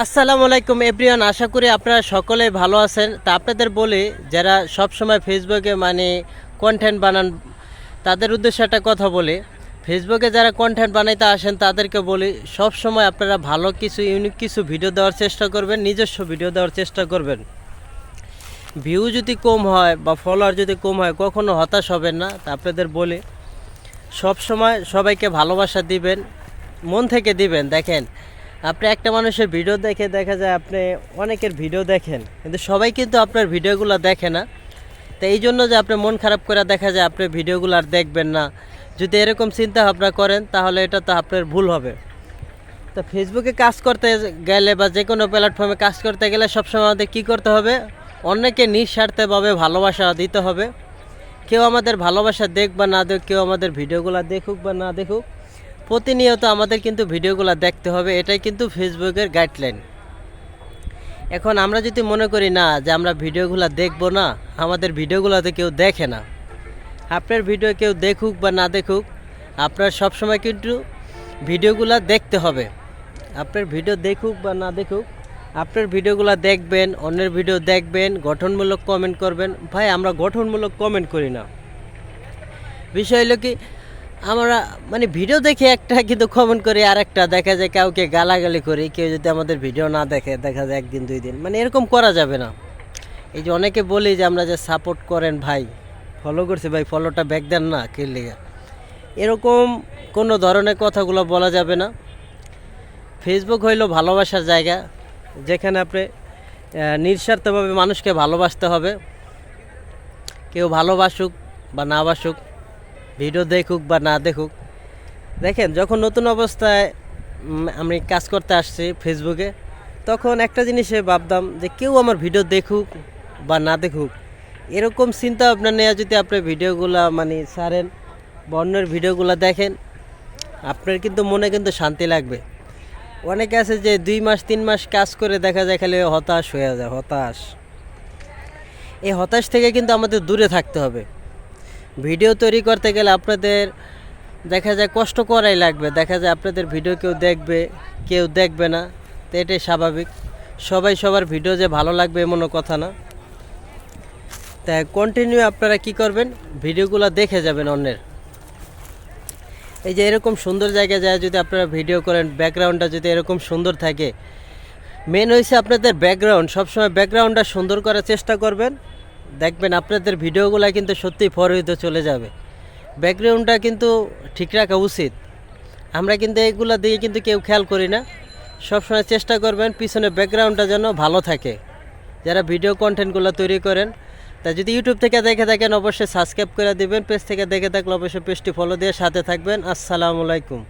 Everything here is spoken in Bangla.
আসসালামু আলাইকুম এভরিওয়ান, আশা করি আপনারা সকলে ভালো আছেন। তা আপনাদের বলি, যারা সব সময় ফেসবুকে মানে কন্টেন্ট বানান, তাদের উদ্দেশ্যে একটা কথা বলি। ফেসবুকে যারা কন্টেন্ট বানাইতে আসেন, তাদেরকে বলি সব সময় আপনারা ভালো কিছু ইউনিক কিছু ভিডিও দেওয়ার চেষ্টা করবেন, নিজস্ব ভিডিও দেওয়ার চেষ্টা করবেন। ভিউ যদি কম হয় বা ফলোয়ার যদি কম হয়, কখনো হতাশ হবেন না। তা আপনাদের বলি সব সময় সবাইকে ভালোবাসা দিবেন, মন থেকে দিবেন। দেখেন আপনি একটা মানুষের ভিডিও দেখে দেখা যায় আপনি অনেকের ভিডিও দেখেন, কিন্তু সবাই কিন্তু আপনার ভিডিওগুলো দেখে না। তো এই জন্য যে আপনি মন খারাপ করে দেখা যায় আপনি ভিডিওগুলো আর দেখবেন না। যদি এরকম চিন্তা ভাবনা করেন, তাহলে এটা তো আপনার ভুল হবে। তো ফেসবুকে কাজ করতে গেলে বা যে কোনো প্ল্যাটফর্মে কাজ করতে গেলে সবসময় আমাদের কী করতে হবে? অন্যকে নিঃস্বার্থভাবে ভালোবাসা দিতে হবে। কেউ আমাদের ভালোবাসা দেখ বা না দেখ কেউ আমাদের ভিডিওগুলো দেখুক বা না দেখুক। প্রতিনিয়ত আমাদের কিন্তু ভিডিওগুলো দেখতে হবে, এটাই কিন্তু ফেসবুকের গাইডলাইন এখন আমরা যদি মনে করি না যে আমরা ভিডিওগুলো দেখব না, আমাদের ভিডিওগুলোতে কেউ দেখে না। আপনার ভিডিও কেউ দেখুক বা না দেখুক, আপনার সবসময় কিন্তু ভিডিওগুলো দেখতে হবে। আপনার ভিডিও দেখুক বা না দেখুক, আপনার ভিডিওগুলো দেখবেন, অন্যের ভিডিও দেখবেন, গঠনমূলক কমেন্ট করবেন। ভাই, আমরা গঠনমূলক কমেন্ট করি না। বিষয় হলো কি আমরা মানে ভিডিও দেখে একটা কিন্তু কমেন্ট করি আর একটা দেখা যায় কাউকে গালাগালি করি, কেউ যদি আমাদের ভিডিও না দেখে, দেখা যায় একদিন, দুই দিন। মানে এরকম করা যাবে না। এই যে অনেকে বলি যে আমরা যে সাপোর্ট করেন ভাই ফলো করছি ভাই ফলোটা ব্যাক দেন না কে লিগা। এরকম কোনো ধরনের কথাগুলো বলা যাবে না। ফেসবুক হইল ভালোবাসার জায়গা, যেখানে আপনি নিঃস্বার্থভাবে মানুষকে ভালোবাসতে হবে। কেউ ভালোবাসুক বা না বাসুক ভিডিও দেখুক বা না দেখুক। দেখেন, যখন নতুন অবস্থায় আমি কাজ করতে আসছি ফেসবুকে তখন একটা জিনিসে ভাবতাম যে কেউ আমার ভিডিও দেখুক বা না দেখুক। এরকম চিন্তা ভাবনা নেওয়া যদি আপনি ভিডিওগুলা মানে ছাড়েন বা ভিডিওগুলো দেখেন, আপনার কিন্তু মনে কিন্তু শান্তি লাগবে। অনেকে আছে যে দুই মাস, তিন মাস কাজ করে দেখা যায় খালি হতাশ হয়ে যায়, হতাশ। এই হতাশ থেকে কিন্তু আমাদের দূরে থাকতে হবে। ভিডিও তৈরি করতে গেলে আপনাদের দেখা যায় কষ্ট করাই লাগবে। দেখা যায় আপনাদের ভিডিও কেউ দেখবে কেউ দেখবে না। তো এটাই স্বাভাবিক। সবাই সবার ভিডিও যে ভালো লাগবে এমনও কথা না। তাই কন্টিনিউ আপনারা কি করবেন? ভিডিওগুলো দেখে যাবেন অন্যের। এই যে এরকম সুন্দর জায়গায় যায় যদি আপনারা ভিডিও করেন, ব্যাকগ্রাউন্ডটা যদি এরকম সুন্দর থাকে। মেন হয়েছে আপনাদের ব্যাকগ্রাউন্ড। সবসময় ব্যাকগ্রাউন্ডটা সুন্দর করার চেষ্টা করবেন। দেখবেন আপনাদের ভিডিওগুলো কিন্তু সত্যিই ফরহিত চলে যাবে। ব্যাকগ্রাউন্ডটা কিন্তু ঠিক রাখা উচিত। আমরা কিন্তু এগুলো দিয়ে কিন্তু কেউ খেয়াল করি না। সবসময় চেষ্টা করবেন পিছনে ব্যাকগ্রাউন্ডটা যেন ভালো থাকে। যারা ভিডিও কন্টেন্টগুলো তৈরি করেন, তা যদি ইউটিউব থেকে দেখে থাকেন, অবশ্যই সাবস্ক্রাইব করে দিবেন। পেজ থেকে দেখে থাকলে অবশ্যই পেজটি ফলো দিয়ে সাথে থাকবেন। আসসালামু আলাইকুম।